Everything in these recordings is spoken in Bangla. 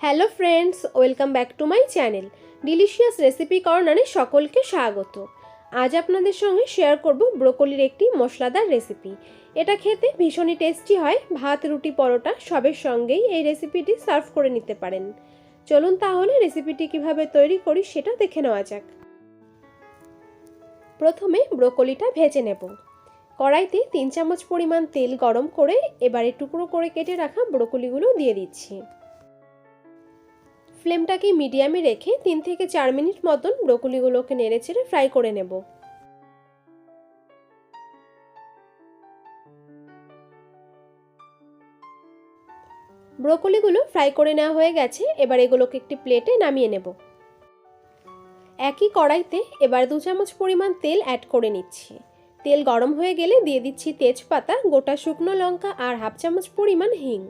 Hello friends, welcome back to my channel. Delicious recipe কর্নারে সকলকে স্বাগত। আজ আপনাদের সঙ্গে শেয়ার করব ব্রোকলির একটি মশলাদার রেসিপি। এটা খেতে ভীষণই টেস্টি হয়, ভাত, রুটি, পরোটা সবের সঙ্গেই এই রেসিপিটি সার্ভ করে নিতে পারেন। চলুন তাহলে রেসিপিটি কীভাবে তৈরি করি সেটা দেখে নেওয়া যাক। প্রথমে ব্রোকলিটা ভেজে নেব। কড়াইতে তিন চামচ পরিমাণ তেল গরম করে এবারে টুকরো করে কেটে রাখা ব্রোকলিগুলো দিয়ে দিচ্ছি। ফ্লেমটাকে মিডিয়ামে রেখে তিন থেকে চার মিনিট মতন ব্রোকলিগুলোকে নেড়ে চেড়ে ফ্রাই করে নেব। ব্রোকলিগুলো ফ্রাই করে নেওয়া হয়ে গেছে, এবার এগুলোকে একটি প্লেটে নামিয়ে নেব। একই কড়াইতে এবার দু চামচ পরিমাণ তেল অ্যাড করে নিচ্ছি। তেল গরম হয়ে গেলে দিয়ে দিচ্ছি তেজপাতা, গোটা শুকনো লঙ্কা আর হাফ চামচ পরিমাণ হিং।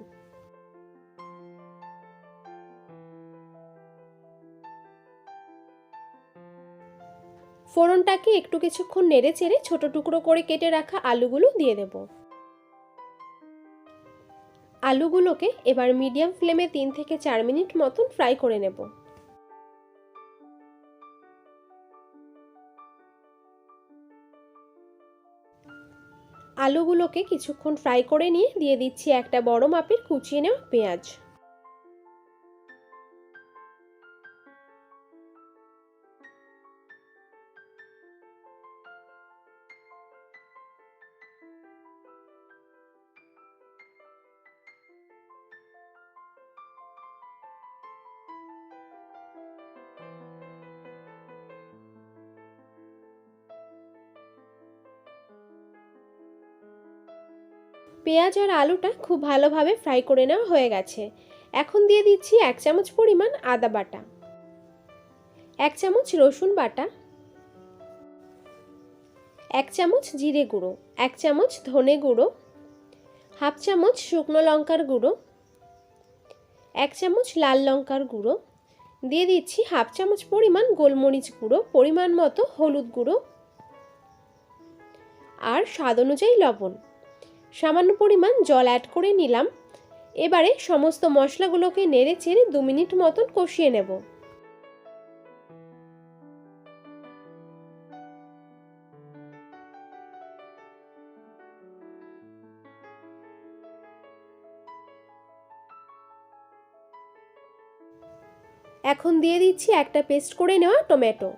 ফোড়নটাকে একটু কিছুক্ষণ নেড়ে চেড়ে ছোট টুকরো করে কেটে রাখা আলুগুলো দিয়ে দেব। আলুগুলোকে এবার মিডিয়াম ফ্লেমে তিন থেকে চার মিনিট মতন ফ্রাই করে নেব। আলুগুলোকে কিছুক্ষণ ফ্রাই করে নিয়ে দিয়ে দিচ্ছি একটা বড় মাপের কুচিয়ে নেওয়া পেঁয়াজ। পেঁয়াজ আর আলুটা খুব ভালোভাবে ফ্রাই করে নেওয়া হয়ে গেছে। এখন দিয়ে দিচ্ছি এক চামচ পরিমাণ আদা বাটা। এক চামচ রসুন বাটা। এক চামচ জিরে গুঁড়ো। এক চামচ ধনে গুঁড়ো। হাফ চামচ শুকনো লঙ্কার গুঁড়ো। এক চামচ লাল লঙ্কার গুঁড়ো। দিয়ে দিচ্ছি হাফ চামচ পরিমাণ গোলমরিচ গুঁড়ো, পরিমাণ মতো হলুদ গুঁড়ো। আর স্বাদ অনুযায়ী লবণ। সামান্য পরিমাণ জল অ্যাড করে নিলাম। এবারে সমস্ত মশলাগুলোকে নেড়ে চেড়ে দু মিনিট মতন কষিয়ে নেব। এখন দিয়ে দিচ্ছি একটা পেস্ট করে নেওয়া টমেটো।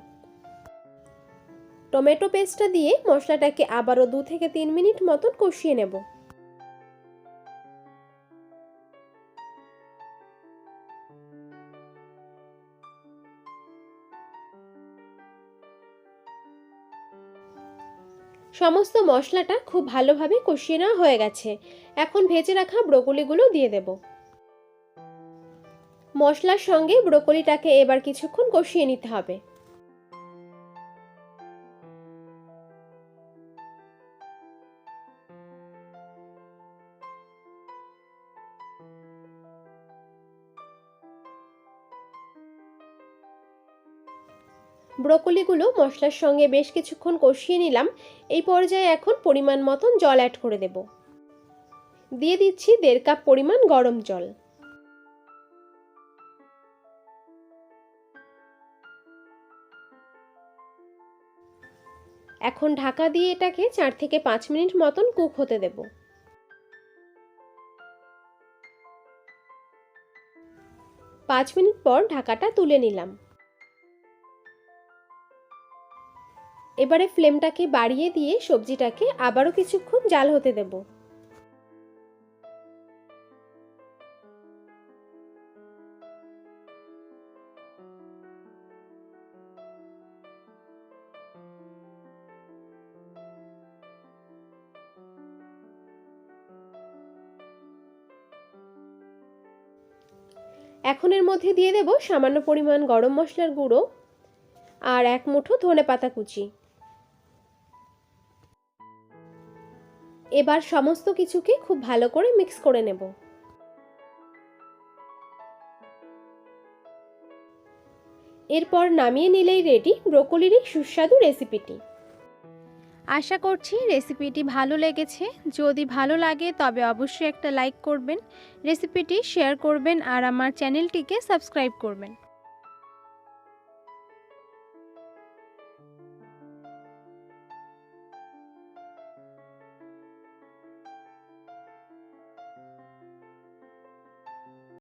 টমেটো পেস্টটা দিয়ে মশলাটাকে আবারও দু থেকে তিন মিনিট মতন কষিয়ে নেব। সমস্ত মশলাটা খুব ভালোভাবে কষিয়ে নেওয়া হয়ে গেছে। এখন ভেজে রাখা ব্রোকলিগুলো দিয়ে দেব। মশলার সঙ্গে ব্রোকলিটাকে এবার কিছুক্ষণ কষিয়ে নিতে হবে। ব্রোকলিগুলো মশলার সঙ্গে বেশ কিছুক্ষণ কষিয়ে নিলাম। এই পর্যায়ে এখন পরিমাণ মতন জল অ্যাড করে দেব। দিয়ে দিচ্ছি দেড় কাপ পরিমাণ গরম জল। এখন ঢাকা দিয়ে এটাকে চার থেকে পাঁচ মিনিট মতন কুক হতে দেব। পাঁচ মিনিট পর ঢাকাটা তুলে নিলাম। এবারে ফ্লেমটাকে বাড়িয়ে দিয়ে সবজিটাকে আবারও কিছুক্ষণ জাল হতে দেব। এখন এর মধ্যে দিয়ে দেব সামান্য পরিমাণ গরম মশলার গুঁড়ো আর এক মুঠো ধনে পাতা কুচি। এবার সমস্ত কিছুকে খুব ভালো করে মিক্স করে নেব। এরপর নামিয়ে নিলেই রেডি ব্রোকলির সুস্বাদু রেসিপিটি। আশা করছি রেসিপিটি ভালো লেগেছে। যদি ভালো লাগে তবে অবশ্যই একটা লাইক করবেন, রেসিপিটি শেয়ার করবেন আর আমার চ্যানেলটিকে সাবস্ক্রাইব করবেন।